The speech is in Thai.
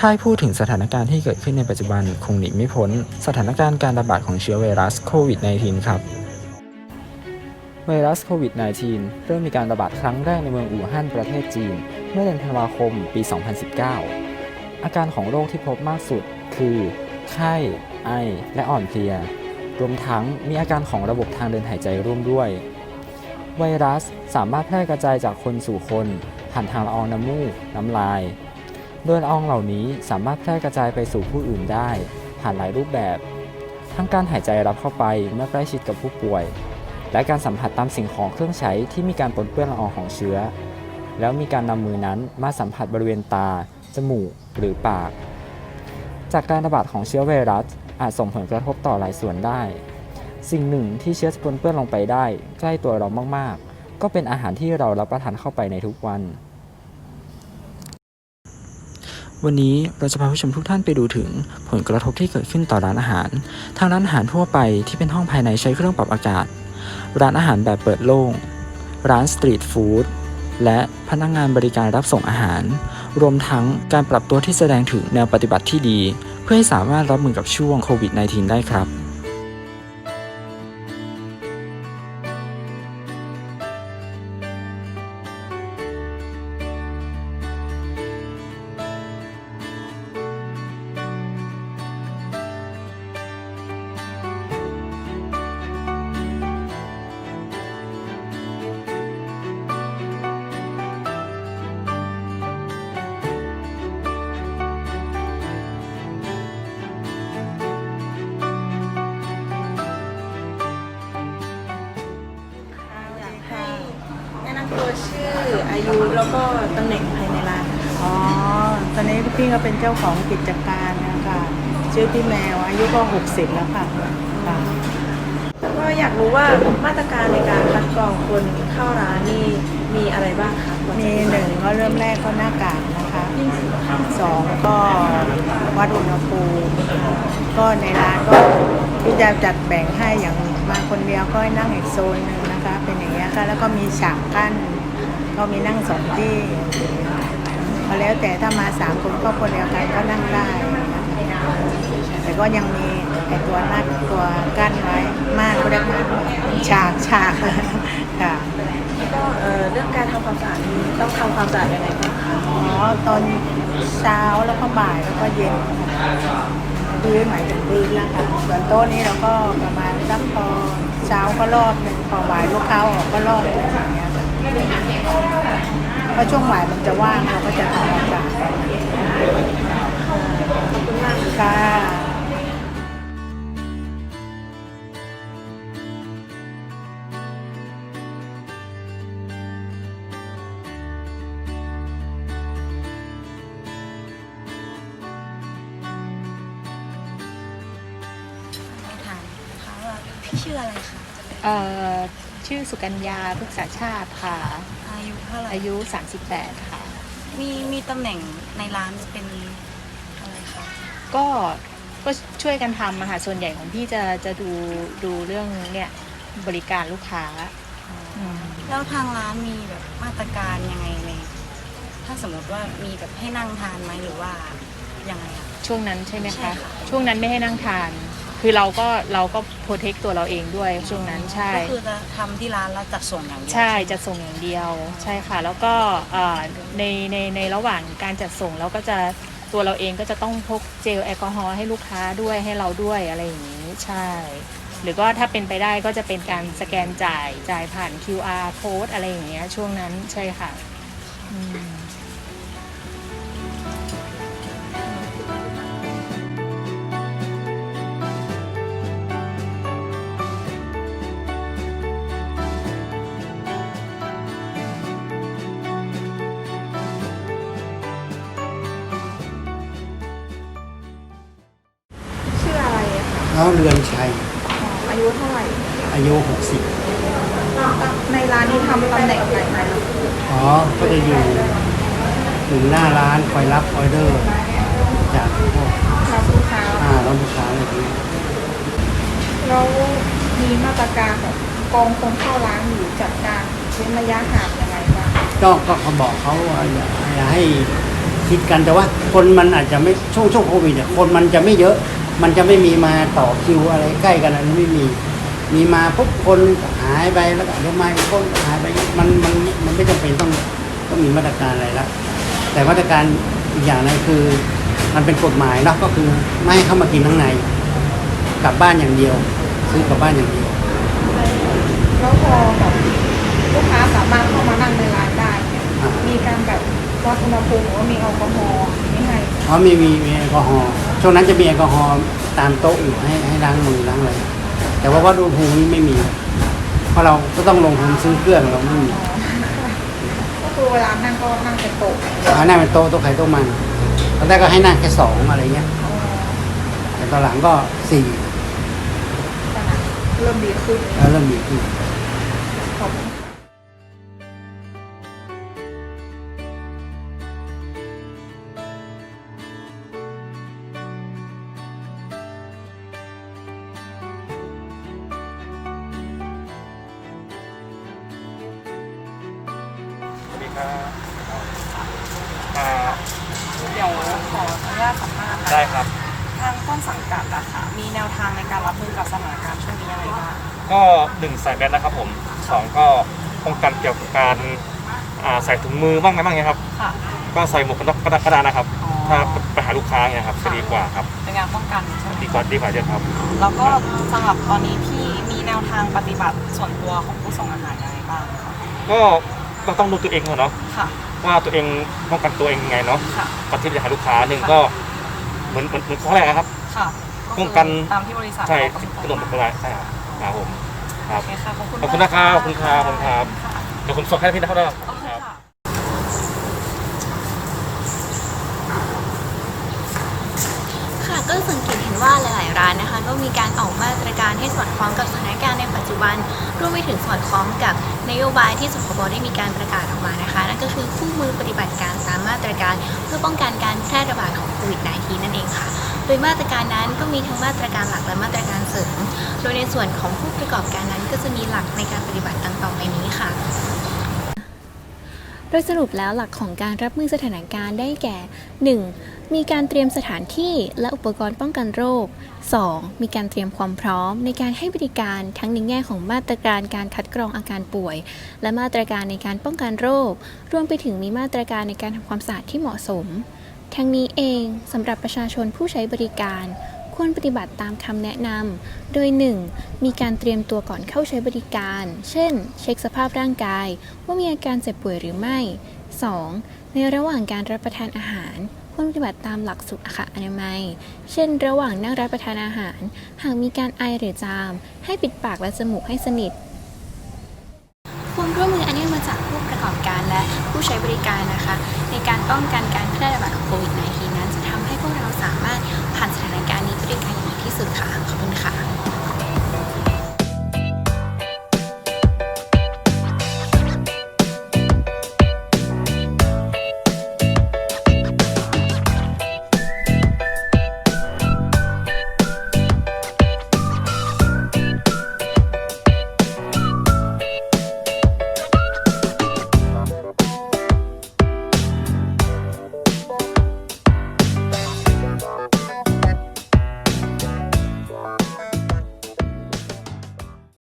ถ้าพูดถึงสถานการณ์ที่เกิดขึ้นในปัจจุบันคงหนีไม่พ้น สถานการณ์การระบาดของเชื้อไวรัสโควิด -19 ครับ ไวรัสโควิด -19 เริ่มมีการระบาดครั้งแรกในเมืองอู่ฮั่นประเทศจีน เมื่อเดือนธันวาคมปี 2019 อาการของโรคที่พบมากสุดคือ ไข้ ไอ และอ่อนเพลีย รวมทั้งมีอาการของระบบทางเดินหายใจร่วมด้วย ไวรัสสามารถแพร่กระจายจากคนสู่คนผ่านทางละอองน้ำมูก น้ำลาย โดยละอองเหล่านี้สามารถแพร่กระจายไปสู่ผู้อื่นได้ ผ่านหลายรูปแบบ ทั้งการหายใจรับเข้าไปเมื่อใกล้ชิดกับผู้ป่วย และการสัมผัสตามสิ่งของเครื่องใช้ที่มีการปนเปื้อนละอองของเชื้อ แล้วมีการนำมือนั้นมาสัมผัสบริเวณตา จมูก หรือปาก จากการระบาดของเชื้อไวรัสอาจส่งผลกระทบต่อหลายส่วนได้ สิ่งหนึ่งที่เชื้อจะปนเปื้อนลงไปได้ ใกล้ตัวเรามากๆ ก็เป็นอาหารที่เรารับประทานเข้าไปในทุกวัน วันนี้เราจะพาผู้ชมทุกท่านไปดูถึงผลกระทบที่เกิดขึ้นต่อร้านอาหาร ทางร้านอาหารทั่วไปที่เป็นห้องภายในใช้เครื่องปรับอากาศ ร้านอาหารแบบเปิดโล่ง ร้านสตรีทฟู้ด และพนักงานบริการรับส่งอาหาร รวมทั้งการปรับตัวที่แสดงถึงแนวปฏิบัติที่ดี เพื่อให้สามารถรับมือกับช่วงโควิด -19 ได้ครับ ตัวชื่ออายุแล้วก็ตำแหน่งภายในร้านนะคะอ๋อ ตอนนี้พี่ก็เป็นเจ้าของกิจการนะคะชื่อพี่แมวอายุก็ 60 แล้วค่ะค่ะก็อยากรู้ว่ามาตรการในการคัดกรองคนเข้าร้านนี่มีอะไรบ้างคะมีหนึ่งก็เริ่มแรกก็หน้ากากนะคะสองก็วัดอุณหภูมิก็ในร้านก็พี่จะจัดแบ่งให้อย่างมาคนเดียวก็ให้นั่งอีกโซนหนึ่ง นะคะ เป็นอย่างเงี้ยค่ะ แล้วก็มีฉากกั้น ก็มีนั่งสองที่พอแล้วแต่ถ้ามาสามคนก็คนเดียวกันก็นั่งได้นะคะแต่ก็ยังมีไอตัวนัดตัวกั้นไว้มากก็เรียกมากฉากฉากค่ะแล้วก็เอ่อเรื่องการทำความสะอาดนี่ต้องทำความสะอาดยังไงบ้างคะอ๋อตอนเช้าแล้วก็บ่ายแล้วก็เย็น คือหมายถึงพื้นแล้วค่ะส่วนโต๊ะนี้เราก็ประมาณสักพอเช้าก็รอบหนึ่งพอบ่ายลูกค้าออกก็รอบหนึ่งอย่างเงี้ยค่ะเพราะช่วงบ่ายมันจะว่างเราก็จะทำความสะอาดขอบคุณมาก พี่ชื่ออะไรคะเอ่อชื่อสุกัญญาพฤกษาชาติค่ะ อายุเท่าไหร่อายุ 38 ค่ะ มีมีตำแหน่งในร้านเป็นอะไรคะก็ก็ช่วยกันทำอะค่ะส่วนใหญ่ของพี่จะจะดูดูเรื่องเนี่ยบริการลูกค้าอืมแล้วทางร้านมีแบบมาตรการยังไงในถ้าสมมติว่ามีแบบให้นั่งทานไหมหรือว่ายังไงอะ ช่วงนั้นใช่ไหมใช่คะ ค่ะ ช่วงนั้นไม่ให้นั่งทาน คือเราก็เราก็โปรเทคตัวเราเองด้วยช่วงนั้นใช่ ก็คือจะทำที่ร้านแล้วจัดส่งอย่างเดียว ใช่จะส่งอย่างเดียวใช่ค่ะ แล้วก็เอ่อในในในระหว่างการจัดส่งเราก็จะตัวเราเองก็จะต้องพกเจลแอลกอฮอล์ให้ลูกค้าด้วยให้เราด้วยอะไรอย่างนี้ใช่ หรือก็ถ้าเป็นไปได้ก็จะเป็นการสแกนจ่ายจ่ายผ่าน QR code อะไรอย่างเงี้ยช่วงนั้นใช่ค่ะอืม อะไรอะคะแล้วเรือนชัย อายุเท่าไหร่อายุในร้านนี้ทำตำแหน่งไหนคะ60อ๋อ ก็จะอยู่อยู่หน้าร้านคอยรับออเดอร์ จากพวกรับลูกค้าอ่ารับลูกค้าอะไรพวกนี้แล้วมีมาตรการแบบกองคนเข้าร้านหรือจัดการเว้นระยะห่างยังไงบ้างก็ก็เขาบอกเขาว่าอย่าอย่าให้คิดกันแต่ว่าคนมันอาจจะไม่ช่วงช่วงโควิดเนี่ยคนมันจะไม่เยอะ มันจะไม่มีมาต่อคิวอะไรใกล้กันอะไรไม่มี มีมาปุ๊บคนหายไปแล้วก็เดี๋ยวมาอีกคนก็หายไปมันมันมันไม่จำเป็นต้องต้องมีมาตรการอะไรละแต่มาตรการอีกอย่างหนึงคือ มันเป็นกฎหมายเนาะก็คือไม่ให้เข้ามากินข้างใน กลับบ้านอย่างเดียว ซื้อกลับบ้านอย่างเดียวแล้วพอแบบลูกค้าสามารถเข้ามานั่งในร้านได้เนี่ยอ่ามีการแบบวัดอุณหภูมิหรือว่ามีแอลกอฮอล์ไม่ให้เพราะมีมีมีแอลกอฮอล์ ช่วงนั้นจะมีแอลกอฮอล์ตามโต๊ะอยู่ให้ให้ล้างมือล้างอะไรแต่ว่าวัดอุณหภูมินี่ไม่มี เพราะเราก็ต้องลงทุนซื้อเครื่องเราไม่มีก็คือเวลานั่งก็นั่งเป็นโต๊ะเอาหน้าเป็นโต๊ะโต๊ะไข่โต๊ะมันตอนแรกก็ให้นั่งแค่สองอะไรเงี้ยแต่ตอนหลังก็สี่เริ่มดีขึ้นแล้วเริ่มดีขึ้นขอบคุณ ครับอ่าเดี๋ยวขออนุญาตสัมภาษณ์นะได้ครับ ทางต้นสังกัดอะค่ะ มีแนวทางในการรับมือกับสถานการณ์ช่วงนี้ยังไงบ้างก็หนึ่งใส่แมสนะครับผมสองก็ป้องกันเกี่ยวกับการอ่าใส่ถุงมือบ้างไหมบ้างเงี้ยครับ ค่ะ ก็ใส่หมวกกันน็อกก็ได้ก็ได้นะครับ อ๋อ ถ้าไปหาลูกค้าเงี้ยครับจะดีกว่าครับ เป็นงานป้องกันใช่ไหมดีกว่าดีกว่าเยอะครับ แล้วก็สำหรับตอนนี้พี่มีแนวทางปฏิบัติส่วนตัวของผู้ส่งอาหารยังไงบ้างคะก็ เราต้องดูตัวเองก่อนเนาะค่ะ ว่าตัวเองป้องกันตัวเองยังไงเนาะค่ะ ก่อนที่จะหาลูกค้าหนึ่งก็เหมือนเหมือนเหมือนข้อแรกนะครับ ค่ะป้องกัน ตามที่บริษัทใช่เขาที่กำหนดกำหนดเป็นอะไรใช่ครับครับผม ครับโอเคค่ะขอบคุณขอบคุณนะครับขอบคุณครับขอบคุณครับ เดี๋ยวผมส่งให้พี่นะครับ โอเคค่ะ ค่ะก็สังเกตเห็น ว่าหลายๆร้านนะคะก็มีการออกมาตรการให้สอดคล้องกับสถานการณ์ในปัจจุบันรวมไปถึงสอดคล้องกับนโยบายที่สคบได้มีการประกาศออกมานะคะนั่นก็คือคู่มือปฏิบัติการตามมาตรการ เพื่อป้องกันการแพร่ระบาดของโควิด -19 นั่นเองค่ะโดยมาตรการนั้นก็มีทั้งมาตรการหลักและมาตรการเสริม โดยในส่วนของผู้ประกอบการนั้นก็จะมีหลักในการปฏิบัติดังต่อไปนี้ค่ะ โดยสรุปแล้วหลักของการรับมือสถานการณ์ได้แก่ 1. มีการเตรียมสถานที่และอุปกรณ์ป้องกันโรค 2. มีการเตรียมความพร้อมในการให้บริการทั้งในแง่ของมาตรการการคัดกรองอาการป่วย และมาตรการในการป้องกันโรค รวมไปถึงมีมาตรการในการทำความสะอาดที่เหมาะสม ทั้งนี้เองสำหรับประชาชนผู้ใช้บริการ ควรปฏิบัติตามคำแนะนำ โดย 1. มีการเตรียมตัวก่อนเข้าใช้บริการ เช่น เช็คสภาพร่างกาย ว่ามีอาการเจ็บป่วยหรือไม่ 2. ในระหว่างการรับประทานอาหาร ควรปฏิบัติตามหลักสุขอนามัย เช่น ระหว่างนั่งรับประทานอาหาร หากมีการไอหรือจาม ให้ปิดปากและจมูกให้สนิทความร่วมมืออันเนื่องมาจากผู้ประกอบการและผู้ใช้บริการนะคะ ในการป้องกันการแพร่ระบาดของโควิด -19 นั้นจะทำให้พวกเราสามารถผ่านสถาน ด้วยกันอย่างที่สุดค่ะ ขอบคุณค่ะ